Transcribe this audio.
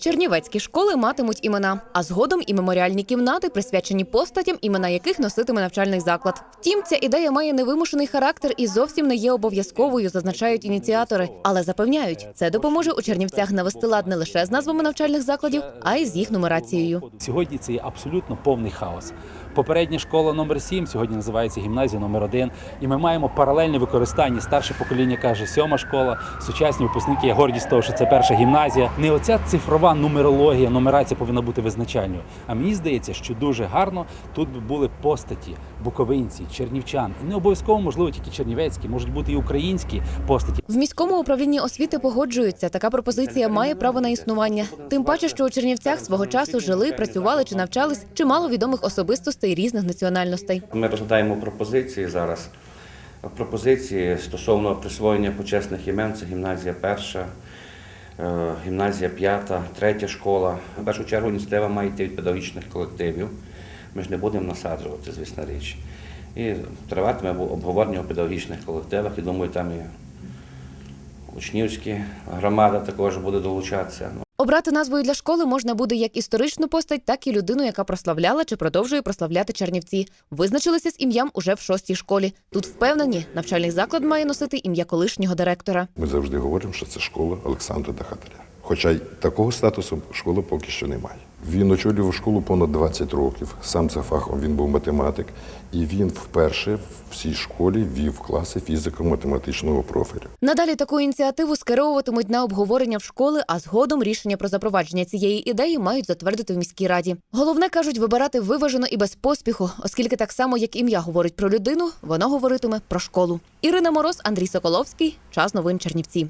Чернівецькі школи матимуть імена, а згодом і меморіальні кімнати, присвячені постатям, імена яких носитиме навчальний заклад. Втім, ця ідея має невимушений характер і зовсім не є обов'язковою, зазначають ініціатори. Але запевняють, це допоможе у Чернівцях навести лад не лише з назвами навчальних закладів, а й з їх нумерацією. Сьогодні це є абсолютно повний хаос. Попередня школа номер 7 сьогодні називається гімназія номер 1 І ми маємо паралельне використання. Старше покоління каже сьома школа, сучасні випускники є гордість того, що це перша гімназія. Не оця цифрова нумерологія, нумерація повинна бути визначальною. А мені здається, що дуже гарно тут би були постаті буковинці, чернівчан. І не обов'язково, можливо, тільки чернівецькі, можуть бути і українські постаті. В міському управлінні освіти погоджуються. Така пропозиція має право на існування. Тим паче, що у Чернівцях свого часу жили, працювали чи навчались чимало відомих особистостей різних національностей. Ми розглядаємо пропозиції зараз. Пропозиції стосовно присвоєння почесних імен це гімназія перша, гімназія п'ята, третя школа. В першу чергу ініціатива має йти від педагогічних колективів. Ми ж не будемо насаджувати, звісно річ. І триватиме обговорення у педагогічних колективах. І думаю, там і учнівська громада також буде долучатися. Обрати назвою для школи можна буде як історичну постать, так і людину, яка прославляла чи продовжує прославляти Чернівці. Визначилися з ім'ям уже в шостій школі. Тут впевнені, навчальний заклад має носити ім'я колишнього директора. Ми завжди говоримо, що це школа Олександра Дахатаря. Хоча й такого статусу школа поки що не має. Він очолював школу понад 20 років. Сам за фахом він був математик, і він вперше в цій школі вів класи фізико-математичного профілю. Надалі таку ініціативу скеровуватимуть на обговорення в школи, а згодом рішення про запровадження цієї ідеї мають затвердити в міській раді. Головне кажуть вибирати виважено і без поспіху, оскільки так само як ім'я говорить про людину, воно говоритиме про школу. Ірина Мороз, Андрій Соколовський. Час новин Чернівці.